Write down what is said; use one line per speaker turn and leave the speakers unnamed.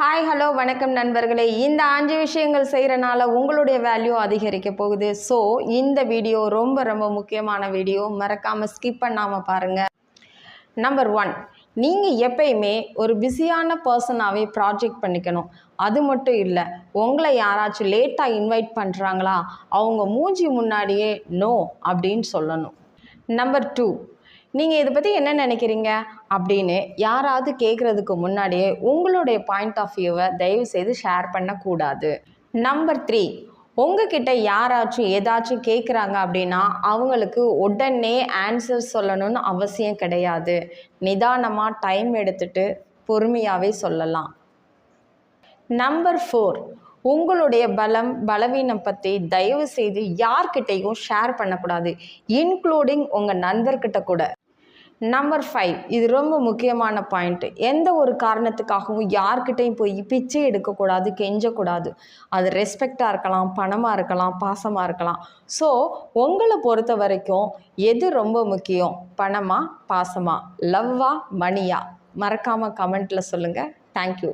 Hi hello வணக்கம் நண்பர்களே. இந்த அஞ்சு விஷயங்கள் செய்கிறனால உங்களுடைய வேல்யூ அதிகரிக்க போகுது. ஸோ இந்த வீடியோ ரொம்ப ரொம்ப முக்கியமான வீடியோ மறக்காமல் ஸ்கிப் பண்ணாமல் பாருங்கள் நம்பர் ஒன் நீங்கள் எப்பயுமே ஒரு பிஸியான பர்சனாகவே ப்ராஜெக்ட் பண்ணிக்கணும். அது மட்டும் இல்லை உங்களை யாராச்சும் லேட்டாக இன்வைட் பண்ணுறாங்களா அவங்க மூஞ்சி முன்னாடியே நோ அப்படின்னு சொல்லணும். நம்பர் டூ நீங்கள் இதை பற்றி என்ன நினைக்கிறீங்க? அப்படின்னு யாராவது கேட்குறதுக்கு முன்னாடியே உங்களுடைய பாயிண்ட் ஆஃப் வியூவை தயவு செய்து ஷேர் பண்ணக்கூடாது. நம்பர் த்ரீ உங்ககிட்ட யாராச்சும் ஏதாச்சும் கேட்குறாங்க அப்படின்னா அவங்களுக்கு உடனே ஆன்சர் சொல்லணும்னு அவசியம் கிடையாது. நிதானமாக டைம் எடுத்துட்டு பொறுமையாகவே சொல்லலாம். நம்பர் ஃபோர் உங்களுடைய பலம் பலவீனம் பற்றி தயவு செய்து யார்கிட்டையும் ஷேர் பண்ணக்கூடாது இன்க்ளூடிங் உங்கள் நண்பர்கிட்ட கூட. நம்பர் ஃபைவ் இது ரொம்ப முக்கியமான பாயிண்ட் எந்த ஒரு காரணத்துக்காகவும் யார்கிட்டையும் போய் பிச்சை எடுக்கக்கூடாது கெஞ்சக்கூடாது. அது ரெஸ்பெக்டாக இருக்கலாம் பணமாக இருக்கலாம் பாசமாக இருக்கலாம். ஸோ உங்களை பொறுத்த வரைக்கும் எது ரொம்ப முக்கியம்? பணமா பாசமா? லவ்வா மணியா மறக்காமல் கமெண்ட்டில் சொல்லுங்கள் தேங்க்யூ